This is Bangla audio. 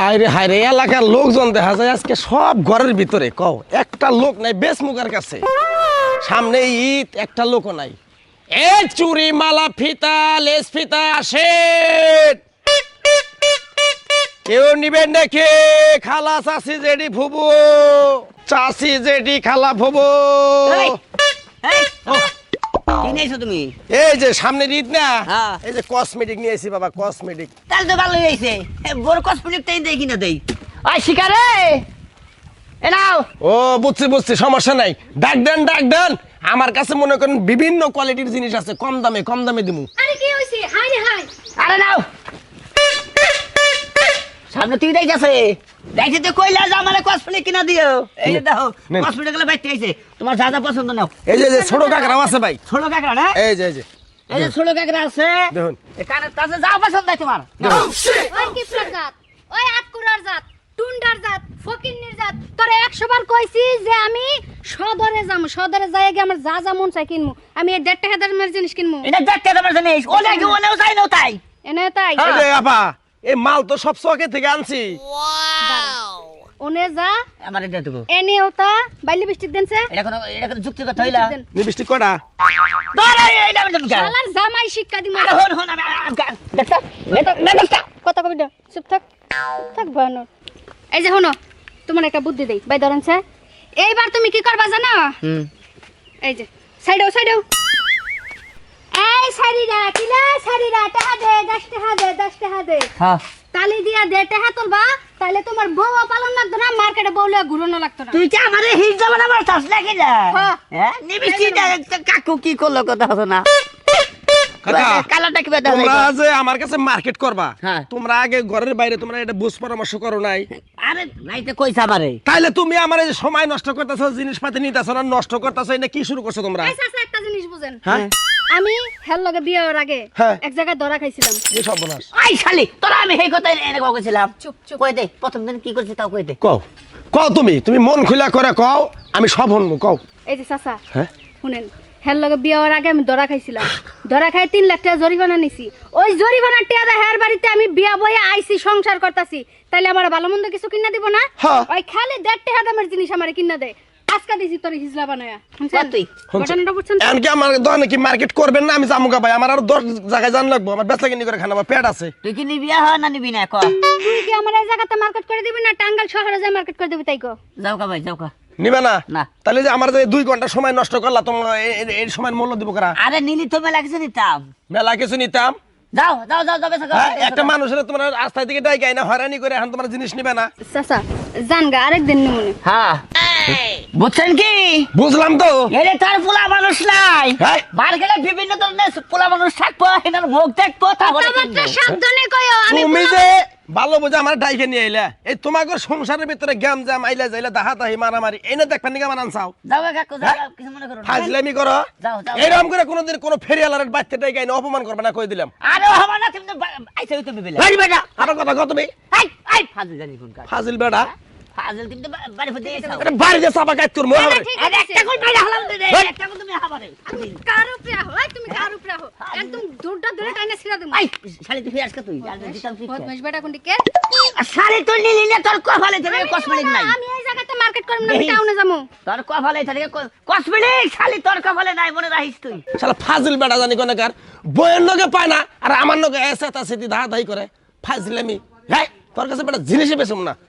হায় রে হায় রে এলাকার লোকজন দেখা যায় আজকে সব ঘরের ভিতরে, কও, একটা লোক নাই বেশ মুখার কাছে। সামনে ঈদ একটা লোকও নাই। এ চুরি মালা ফিতা লেস ফিতা, আসে। কেউ নিবেন নাকি? খালা চাষি জেডি ফুবু। চাষি জেডি খালা ফুবু। নিয়েছো তুমি। এই যে সামনে ঈদ না? হ্যাঁ। এই যে কসমেটিক নিয়েছি বাবা কসমেটিক তাহলে তো ভালো হয়েছে। বড় কসমেটিকটাই দেই কিনা দেই। আয় শিকারে! এ নাও। ও বুঝছি বুঝছি সমস্যা নাই। ডাক দেন ডাক দেন। আমার কাছে মনে করেন বিভিন্ন কোয়ালিটির জিনিস আছে কম দামে কম দামে দিমু। আরে কি হইছে? হাই রে হাই। আরে নাও। সামনে তুই দেখছে দেখছে তো কইলা যা কসমেটিক কিনা দিও। এই যে দেখো নেন। গুলো বাইতে আইছে তোমার যা যা পছন্দ নাও। এই যে যে ছোট কাকরাও আছে ভাই। ছোট কাকড়া না? এই যে এই যে। এই যে ছোট কাকড়া আছে। দেখুন। এখানে তাছে যা পছন্দ হয় তোমার। ওই কিপটার জাত ওই আটকুরার জাত টুন্ডার জাত ফকিন্নির জাত। তোরে একশো বার কইছি যে আমি সদরে যাম সদরে যাই গিয়ে আমার যা যা মন চাই কিনমু। আমি এই দেড় টাকা দামের জিনিস কিনমু। এটা দেখতে তোমার জিনিস। ওলে কি ওলেও চাই না তাই। এনে তাই। এই যে আপা এই মাল তো সব চকে থেকে আনছি। ওনে যা। আমার এটা দেবো। এনে ওটা বাইলি বৃষ্টির দিনছে এটা কোনো এটা কোনো যুক্তি কথা হইলা দেন। লিপস্টিক কটা? ধরে এইটা আমি দেবো শালার জামাই শিক্ষা দিমু। হন হন আমি দেখতা দেখতা দেখতা কথা কবি দাও চুপ থাক। থাক বানর এই যে শোনো তোমার একটা বুদ্ধি দেই। বাই এইবার তুমি কি করবা জানো? এই যে সাইডেও সাইডেও। এই শাড়িরা কিলা শাড়িরা টাহা দে দশ টাকা দে দশ টাকা দে। হ্যাঁ তালি দিয়া দে টাকা তুলবা তাহলে তোমার বউ পালন লাগতো না মার্কেটে বউলে ঘুরানো লাগতো না। তুই কি আমারে হিট যাবে না চাষ লাগে যা হ্যাঁ। নিবিষ্টি কাকু কি করল কথা হতো না। কাকা কালারটা কি বেদা তোমরা যে আমার কাছে মার্কেট করবা। তোমরা আগে ঘরের বাইরে তোমরা এটা বুঝ পরামর্শ করো নাই। আরে নাইতে কইছে আমারে। তাইলে তুমি আমার এই সময় নষ্ট করতেছো জিনিসপাতি নিতেছো না নষ্ট করতেছো এটা কি শুরু করছ তোমরা? একটা জিনিস বুঝেন। হ্যাঁ? আমি হেল লগে বিয়ে আগে হ্যাঁ। এক জায়গায় ধরা খাইছিলাম। কি সর্বনাশ। আই শালি তোরা আমি সেই কথা এনে কইছিলাম চুপ চুপ। কই দে প্রথম দিন কি করছিস তাও কই দে। কও কও তুমি তুমি মন খুলা করে কও আমি সব শুনব কও। এই যে চাচা হ্যাঁ? শুনেন হেল লগে আগে আমি ধরা খাইছিলাম। ধরা খাই তিন লাখ টাকা জরিমানা নিছি। ওই জরিমানার টাকা হের বাড়িতে আমি বিয়া বয়ে আইছি সংসার করতাছি। তাইলে আমার ভালো মন্দ কিছু কিনা দিব না? হ্যাঁ। ওই খালি দেড় টাকা দামের জিনিস আমার কিনা দেয় আজকে দিছি তোর হিজলা বানায়া। শুনছেন? তুই? ঘটনাটা বুঝছেন তো? এমনকি আমার দোকানে কি মার্কেট করবেন না? আমি জামুকা ভাই আমার আরও দশ জায়গায় জান লাগবো আমার বেচা কিনি করে খানা পেট আছে। তুই কি নিবি হয় না নিবি না ক তুই কি আমার এই জায়গাতে মার্কেট করে দিবি না? টাঙ্গাল শহরে যাই মার্কেট করে দিবি তাই কো ভাই নিবে না? না। তাহলে যে আমার যে দুই ঘণ্টা সময় নষ্ট করলা তোমার এই সময় মূল্য দিব করা? আরে নিলি তো মেলা কিছু নিতাম। মেলা কিছু নিতাম? যাও যাও যাও যাবে হ্যাঁ, একটা মানুষের তোমার রাস্তায় দিকে ডাইকাই না হয়রানি করে এখন তোমার জিনিস নিবে না। চাচা জানগা আরেকদিন নিমুনি। হ্যাঁ। বুঝছেন কি? বুঝলাম তো। এরে তার পোলা মানুষ নাই। হ্যাঁ। মার্কেটে বিভিন্ন ধরনের পোলা মানুষ থাকব এনার মুখ দেখব কথাবার্তা সাবধানে কইও আমি তুমি যে ভালো বোঝা আমার ডাইকে নিয়ে আইলা এই তোমাকে সংসারের ভিতরে গ্যাম জাম আইলা যাইলা দাহা তাহি মারামারি এনে দেখবেন নিকা মান আনসাও? যাও কাকু যাও যাও, কিছু মনে করো না। ফাজলামি করো। যাও, যাও। এরকম করে কোনোদিন কোনো ফেরিয়ালারের বাচ্চা ডাইকে আইনা অপমান করবে না কই দিলাম। আরে আমার না তুমি আইসা হইতে বিলে। এই বেটা আমার কথা কত তুমি। আই আই ফাজিল জানি কোন কাজ। ফাজিল বেটা। ফাজিল তুমি তো বা- বাড়ি ফুটে এটা বাড়িতে চাপা কাজ করব আরে আরে একটা কোন বাইরে হালাম দে দে একটা কোন তুমি হাবারে কার উপরে আহো? তুমি কার উপরে আহো? একদম দৌড়টা ধরে টাইনা ছিড়া দেবো। আই শালি তুই আজকে তুই? আর দিতাম বেটা কোন দিকে শালি তুই নিলি না তোর কপালে থেকে কসমেটিক নাই। আমি এই জায়গাতে মার্কেট করব না টাউনে যাব। তোর কপালে থেকে কসমেটিক শালি তোর কপালে নাই মনে রাখিস তুই। শালা ফাজিল বেটা জানি কোন কার। বইয়ের নগে পায় না আর আমার নগে এসে তা সেটি ধাহা ধাই করে। ফাজিলামি। হ্যাঁ তোর কাছে বেটা জিনিসই বেসম না।